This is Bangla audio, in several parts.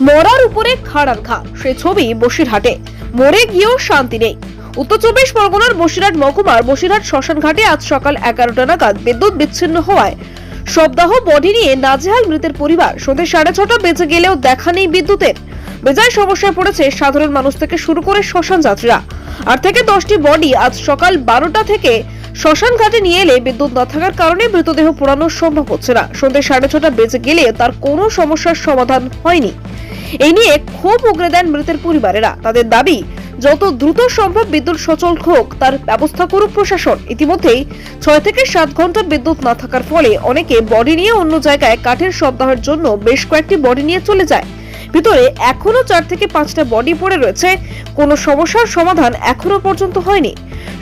মরার উপরে খাড়ার ঘা। সে ছবি বসিরহাটে। মরে গিয়েও শান্তি নেই। উত্তর চব্বিশ পরগনার বসিরহাট মহকুমার বসিরহাট শ্মশান ঘাটে আজ সকাল এগারোটা নাগাদ বিদ্যুৎ বিচ্ছিন্ন হওয়ায় শবদাহ বডি নিয়ে নাজেহাল মৃতের পরিবার। সন্ধ্যে সাড়ে ছটা বেজে গেলেও দেখা নেই বিদ্যুতের। বেজায় সমস্যায় পড়েছে সাধারণ মানুষ থেকে শুরু করে শ্মশান যাত্রীরা। আর থেকে দশটি বডি আজ সকাল বারোটা থেকে শ্মশান ঘাটে নিয়ে এলে বিদ্যুৎ না থাকার কারণে মৃতদেহ পোড়ানো সম্ভব হচ্ছে না। সন্ধ্যে সাড়ে ছটা বেজে গেলে তার কোনো সমস্যার সমাধান হয়নি। এই নিয়ে ক্ষোভ উগরে দেন মৃতের পরিবারেরা। তাদের দাবি, যত দ্রুত সম্ভব বিদ্যুৎ সচল হোক, তার ব্যবস্থা করুক প্রশাসন। ইতিমধ্যেই ছয় থেকে সাত ঘণ্টা বিদ্যুৎ না থাকার ফলে অনেকে বডি নিয়ে অন্য জায়গায় কাঠের সপ্তাহের জন্য বেশ কয়েকটি বডি নিয়ে চলে যায়। ভিতরে এখনও চার থেকে পাঁচটা বডি পড়ে রয়েছে। কোনো সমস্যার সমাধান এখনও পর্যন্ত হয়নি।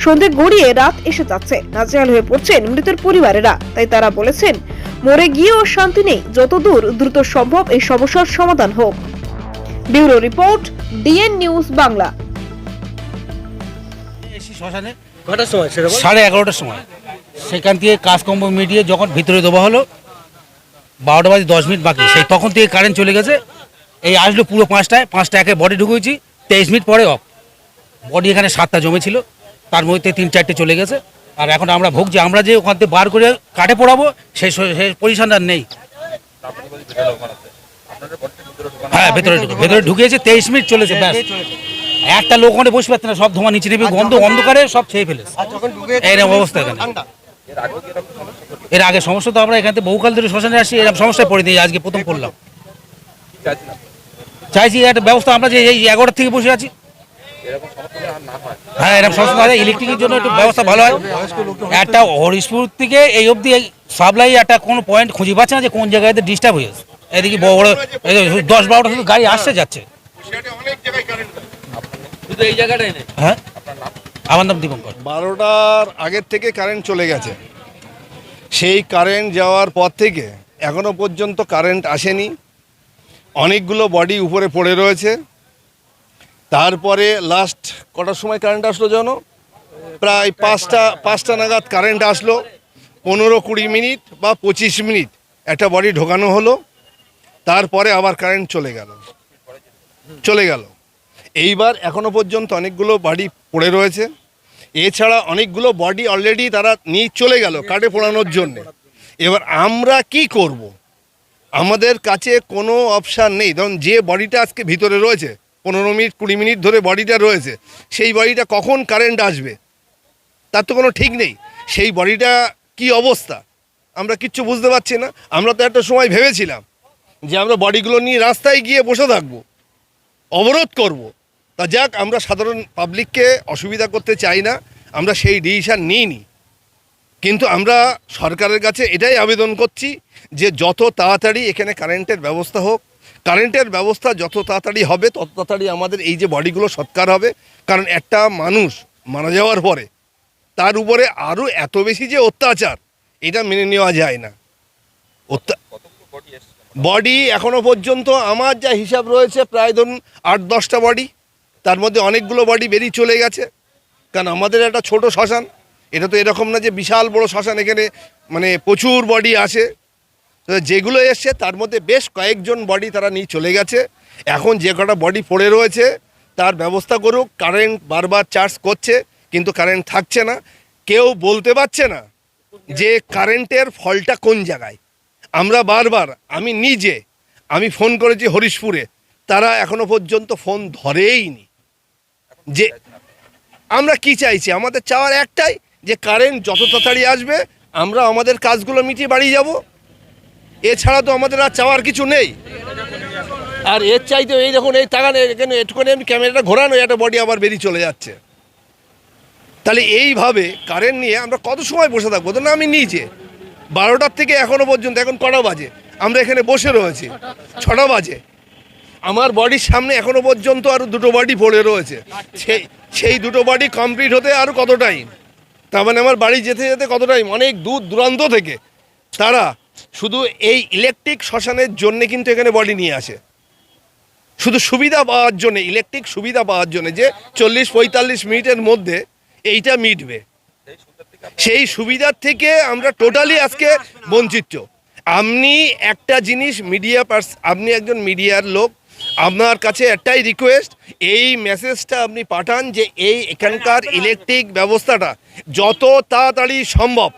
সন্ধে গড়িয়ে রাত এসে যাচ্ছে। নাজেহাল হয়ে পড়ছেন মৃতের পরিবারেরা। তাই তারা বলেছেন, মরে গিয়েও শান্তি নেই। যতদূর দ্রুত সম্ভব এই সমস্যার সমাধান হোক। Bureau report DN news Bangla. শ্মশানে? কটার সময় সাড়ে এগারোটার সময়। সেখান থেকে কাজকর্ম মিটিয়ে যখন ভিতরে দেওয়া হলো বারোটা বাজে দশ মিনিট বাকি। সেই তখন থেকে কারেন্ট চলে গেছে। এই আসলো পুরো পাঁচটায় পাঁচটা একে বডি ঢুকেছি। তেইশ মিনিট পরে অফ বডি এখানে সাতটা জমেছিল। তার মধ্যে তিন চারটে চলে গেছে। আর এখন আমরা ভুগছি আমরা যে ওখান থেকে বার করে কাটে পড়াবো সেই স- সেই পজিশন আর নেই। হ্যাঁ ভেতরে ঢুকে- ভেতরে ঢুকিয়েছে তেইশ মিনিট চলেছে ব্যাস। একটা লোক ওখানে বসে পারছে না সব ধোঁয়া নিচে নেবে গন্ধ অন্ধকারে সব খেয়ে ফেলেছে। আর যখন ঢুকে এইরকম অবস্থা এখানে। এর আগে সমস্যা তো আমরা এখান থেকে বহুকাল ধরে শ্মশানে আসি এরকম সমস্যায় পড়ে দিই আজকে প্রথম করলাম চাইছি একটা ব্যবস্থা আমরা যে এই এগারোটা থেকে বসে আছি। হ্যাঁ। এরকম সমস্যা হয় ইলেকট্রিকের জন্য একটু ব্যবস্থা ভালো হয়। একটা হরিশপুর থেকে এই অবধি সাপ্লাই একটা কোনো পয়েন্ট খুঁজে পাচ্ছে না যে কোন জায়গায় ডিস্টার্ব হয়েছে এদিকে বড় বড় এই যে দশ বারোটা শুধু গাড়ি আসছে যাচ্ছে। শুধু এই জায়গাটাই হ্যাঁ? আমার নাম দীপঙ্কর। বারোটার আগের থেকে কারেন্ট চলে গেছে। সেই কারেন্ট যাওয়ার পর থেকে এখনও পর্যন্ত কারেন্ট আসেনি। অনেকগুলো বডি উপরে পড়ে রয়েছে। তারপরে লাস্ট কটার সময় কারেন্ট আসলো জানো? প্রায় পাঁচটা পাঁচটা নাগাদ কারেন্ট আসলো। পনেরো কুড়ি মিনিট বা পঁচিশ মিনিট একটা বডি ঢোকানো হলো। তারপরে আবার কারেন্ট চলে গেল। চলে গেল। এইবার এখনও পর্যন্ত অনেকগুলো বাড়ি পড়ে রয়েছে। এছাড়া অনেকগুলো বডি অলরেডি তারা নিয়ে চলে গেল কাটে পোড়ানোর জন্য। এবার আমরা কি করব। আমাদের কাছে কোনো অপশান নেই। ধরুন যে বডিটা আজকে ভিতরে রয়েছে, পনেরো মিনিট, কুড়ি মিনিট ধরে বডিটা রয়েছে, সেই বডিটা কখন কারেন্ট আসবে? তার তো কোনো ঠিক নেই। সেই বডিটা কি অবস্থা? আমরা কিচ্ছু বুঝতে পারছি না। আমরা তো একটা সময় ভেবেছিলাম। যে আমরা বডিগুলো নিয়ে রাস্তায় গিয়ে বসে থাকব, অবরোধ করব। তা যাক, আমরা সাধারণ পাবলিককে অসুবিধা করতে চাই না, আমরা সেই ডিসিশান নিইনি। কিন্তু আমরা সরকারের কাছে এটাই আবেদন করছি যে যত তাড়াতাড়ি এখানে কারেন্টের ব্যবস্থা হোক কারেন্টের ব্যবস্থা যত তাড়াতাড়ি হবে, তত তাড়াতাড়ি আমাদের এই যে বডিগুলো সৎকার হবে। কারণ একটা মানুষ মারা যাওয়ার পরে তার উপরে আরও এত বেশি যে অত্যাচার, এটা মেনে নেওয়া যায় না। অত্যা বডি এখনও পর্যন্ত আমার যা হিসাব রয়েছে প্রায় ধরুন আট দশটা বডি, তার মধ্যে অনেকগুলো বডি বেরিয়ে চলে গেছে। কারণ আমাদের একটা ছোট শ্মশান, এটা তো এরকম না যে বিশাল বড় শ্মশান, এখানে মানে প্রচুর বডি আসে যেগুলো এসছে, তার মধ্যে বেশ কয়েকজন বডি তারা নিয়ে চলে গেছে। এখন যে কটা বডি পড়ে রয়েছে, তার ব্যবস্থা করুক, কারেন্ট বারবার চার্জ করছে, কিন্তু কারেন্ট থাকছে না। কেউ বলতে পারছে না যে কারেন্টের ফলটা কোন জায়গায়। আমরা বারবার, আমি নিজে, আমি ফোন করেছি হরিশপুরে, তারা এখনও পর্যন্ত ফোন ধরেইনি। যে আমরা কি চাইছি? আমাদের চাওয়ার একটাই যে কারেন্ট যত তাড়াতাড়ি আসবে, আমরা আমাদের কাজগুলো মিটিয়ে বাড়ি যাব। এছাড়া তো আমাদের আর চাওয়ার কিছু নেই। আর এর চাইতে এই দেখুন, এই তাকান, এখানে একটুখানি আমি ক্যামেরাটা ঘোরানো, একটা বডি আবার বেরিয়ে চলে যাচ্ছে। তাহলে এইভাবে কারেন্ট নিয়ে আমরা কত সময় বসে থাকব? তো না আমি নিজে বারোটার থেকে এখনও পর্যন্ত, এখন কটা বাজে? আমরা এখানে বসে রয়েছি। ছটা বাজে। আমার বডির সামনে এখনও পর্যন্ত আরও দুটো বডি পড়ে রয়েছে। সেই সেই দুটো বডি কমপ্লিট হতে আরও কত টাইম তার মানে আমার বাড়ি যেতে যেতে কত টাইম অনেক দূর দূরান্ত থেকে। তারা শুধু এই ইলেকট্রিক শ্মশানের জন্য কিন্তু এখানে বডি নিয়ে আসে। শুধু সুবিধা পাওয়ার জন্য ইলেকট্রিক সুবিধা পাওয়ার জন্য যে চল্লিশ পঁয়তাল্লিশ মিনিটের মধ্যে এইটা মিটবে। সেই সুবিধার থেকে আমরা টোটালি আজকে বঞ্চিত। আপনি একটা জিনিস মিডিয়া পার্স আপনি একজন মিডিয়ার লোক, আপনার কাছে একটাই রিকোয়েস্ট এই মেসেজটা আপনি পাঠান যে এই এখানকার ইলেকট্রিক ব্যবস্থাটা যত তাড়াতাড়ি সম্ভব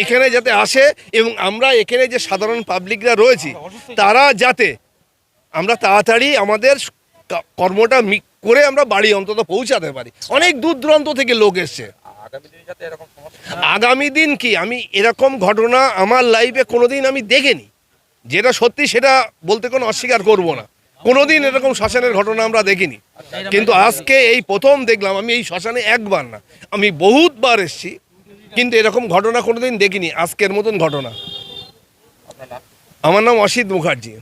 এখানে যাতে আসে এবং আমরা এখানে যে সাধারণ পাবলিকরা রয়েছি, তারা যাতে আমরা তাড়াতাড়ি আমাদের কর্মটা করে আমরা বাড়ি অন্তত পৌঁছাতে পারি। অনেক দূর দূরান্ত থেকে লোক এসছে। আগামী দিন কি? আমি এরকম ঘটনা আমার লাইফে কোনোদিন আমি দেখিনি। যেটা সত্যি সেটা বলতে কোনো অস্বীকার করব না। কোনোদিন এরকম শ্মশানের ঘটনা আমরা দেখিনি। কিন্তু আজকে এই প্রথম দেখলাম আমি এই শ্মশানে একবার না আমি বহুতবার এসেছি কিন্তু এরকম ঘটনা কোনোদিন দেখিনি আজকের মতন ঘটনা। আমার নাম অসিত মুখার্জি।